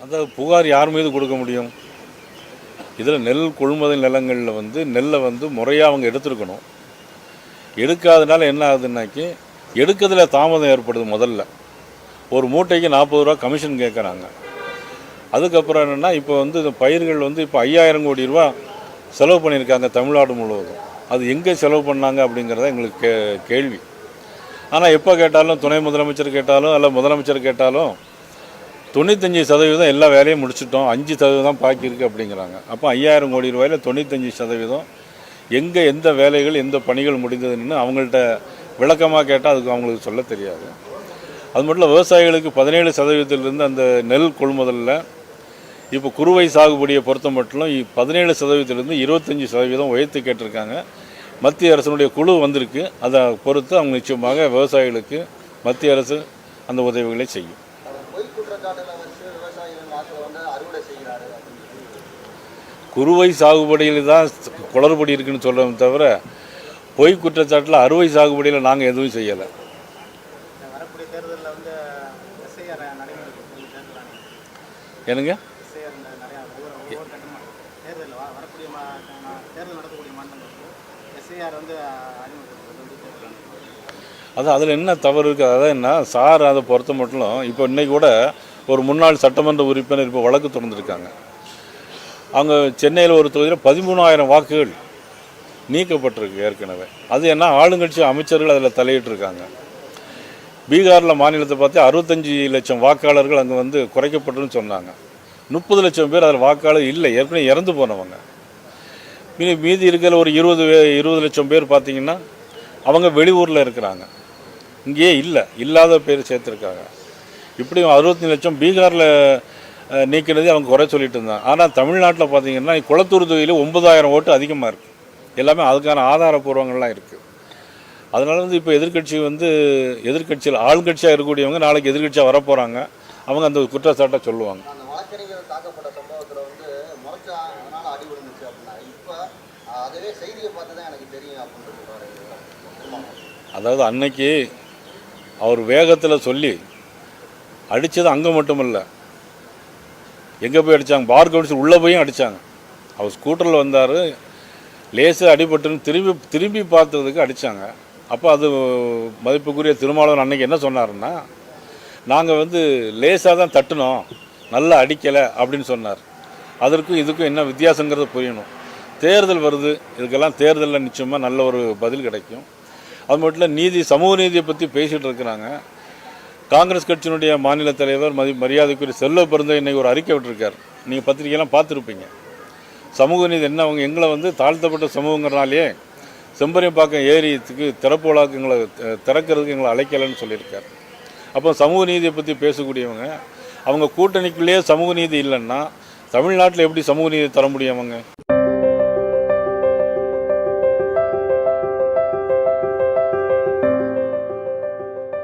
அந்த புகார் யார் மீது கொடுக்க முடியும்? இதில் நெல் கொள்முதல் நிலங்களில் வந்து நெல்லை வந்து முறையாக அவங்க எடுத்துருக்கணும். எடுக்காதனால என்ன ஆகுதுன்னாக்கி எடுக்கிறதுல தாமதம் ஏற்படுது முதல்ல. ஒரு மூட்டைக்கு நாற்பது ரூபா கமிஷன் கேட்குறாங்க அதுக்கப்புறம் என்னென்னா இப்போ வந்து இந்த பயிர்கள் வந்து இப்போ ஐயாயிரம் கோடி ரூபா செலவு பண்ணியிருக்காங்க தமிழ்நாடு முழுவதும். அது எங்கே செலவு பண்ணாங்க அப்படிங்கிறத எங்களுக்கு கே கேள்வி. ஆனால் எப்போ கேட்டாலும் துணை முதலமைச்சர் கேட்டாலும் அல்ல முதலமைச்சர் கேட்டாலும் தொண்ணூத்தஞ்சு சதவீதம் எல்லா வேலையும் முடிச்சிட்டோம். அஞ்சு சதவீதம் பாக்கி இருக்குது அப்படிங்கிறாங்க. அப்போ ஐயாயிரம் கோடி ரூபாயில் தொண்ணூத்தஞ்சு சதவீதம் எங்கே எந்த வேலைகள் எந்த பணிகள் முடிந்ததுன்னு அவங்கள்ட்ட விளக்கமாக கேட்டால் அதுக்கு அவங்களுக்கு சொல்ல தெரியாது. அது மட்டும் இல்லை விவசாயிகளுக்கு பதினேழு சதவீதத்திலிருந்து அந்த நெல் கொள்முதலில் இப்போ குறுவை சாகுபடியை பொறுத்த மட்டும் பதினேழு சதவீதத்திலிருந்து இருபத்தஞ்சி சதவீதம் உயர்த்தி கேட்டிருக்காங்க. மத்திய அரசினுடைய குழு வந்திருக்கு. அதை பொறுத்து அவங்க நிச்சயமாக விவசாயிகளுக்கு மத்திய அரசு அந்த உதவிகளை செய்யும். வச்சு விவசாயிகள் நாட்டில் வந்து அறுவடை செய்கிறாரு அப்படின்னு சொல்லி குறுவை சாகுபடியில் தான் குளறுபடி இருக்குன்னு சொல்கிறோம் தவிர பொய் குற்றச்சாட்டில் அறுவை சாகுபடியில் நாங்கள் எதுவும் செய்யலை. என்னங்க. அது அதில் என்ன தவறு இருக்குது அதான் என்ன? சார் அதை பொறுத்த மட்டும் இப்போ இன்னைக்கு கூட ஒரு முன்னாள் சட்டமன்ற உறுப்பினர் இப்போ வழக்கு தொடர்ந்துருக்காங்க அவங்க சென்னையில் ஒரு தொகுதியில் பதிமூணாயிரம் வாக்குகள் நீக்கப்பட்டிருக்கு ஏற்கனவே. அது என்ன? ஆளுங்கட்சி அமைச்சர்கள் அதில் தலையிட்டிருக்காங்க. பீகாரில் மாநிலத்தை பார்த்து அறுபத்தஞ்சி லட்சம் வாக்காளர்கள் அங்கே வந்து குறைக்கப்பட்டுன்னு சொன்னாங்க. முப்பது லட்சம் பேர் அதில் வாக்காளர் இல்லை. ஏற்கனவே இறந்து போனவங்க. மீதி மீதி இருக்கிற ஒரு இருபது இருபது லட்சம் பேர் பார்த்திங்கன்னா அவங்க வெளியூரில் இருக்கிறாங்க. இங்கேயே இல்லை. இல்லாத பேர் சேர்த்துருக்காங்க. இப்படி அறுபத்தஞ்சு லட்சம் பீகாரில் நீக்கினதே அவங்க குறை சொல்லிட்டு இருந்தாங்க. ஆனால் தமிழ்நாட்டில் பார்த்தீங்கன்னா குளத்தூர் தொகுதியில் ஒன்பதாயிரம் ஓட்டு அதிகமாக இருக்குது எல்லாமே அதுக்கான ஆதாரப்பூர்வங்கள்லாம் இருக்குது அதனால வந்து இப்போ எதிர்க்கட்சி வந்து எதிர்க்கட்சியில் ஆளுங்கட்சியாக இருக்கக்கூடியவங்க நாளைக்கு எதிர்க்கட்சியாக வரப்போகிறாங்க அவங்க அந்த குற்றச்சாட்டை சொல்லுவாங்க. அதாவது அன்னைக்கு அவர் வேகத்தில் சொல்லி அடித்தது அங்கே மட்டுமல்ல. எங்கே போய் அடித்தாங்க பார் கவுன்சில் உள்ளே போயும் அடித்தாங்க அவர் ஸ்கூட்டரில் வந்தார். லேசாக அடிபட்டுன்னு திரும்பி திரும்பி பார்த்ததுக்கு அடித்தாங்க அப்போ அது மதிப்புக்குரிய திருமாவளவன் அன்னைக்கு என்ன சொன்னாருன்னா நாங்கள் வந்து லேசாக தான் தட்டினோம். நல்லா அடிக்கலை அப்படின்னு சொன்னார். அதற்கும் இதுக்கும் என்ன வித்தியாசங்கிறத புரியணும். தேர்தல் வருது. இதுக்கெல்லாம் தேர்தலில் நிச்சயமாக நல்ல ஒரு பதில் கிடைக்கும். அது மட்டும் இல்லை நீதி சமூக நீதியை பற்றி பேசிகிட்டு இருக்கிறாங்க. காங்கிரஸ் கட்சியினுடைய மாநில தலைவர் மதி மரியாதைக்குரிய செல்ல பிறந்த இன்னைக்கு ஒரு அறிக்கை விட்டுருக்கார். நீங்கள் பத்திரிக்கையெல்லாம் பார்த்துருப்பீங்க. சமூக நீதி என்ன அவங்க எங்களை வந்து தாழ்த்தப்பட்ட சமூகங்கிறனாலே செம்பரியம்பாக்கம் ஏரியத்துக்கு திறப்பு விழாக்கு எங்களை திறக்கிறதுக்கு எங்களை அழைக்கலைன்னு சொல்லியிருக்கார். அப்போ சமூக நீதியை பற்றி பேசக்கூடியவங்க அவங்க கூட்டணிக்குள்ளேயே சமூக நீதி இல்லைன்னா தமிழ்நாட்டில் எப்படி சமூக நீதி தர முடியும் அவங்க?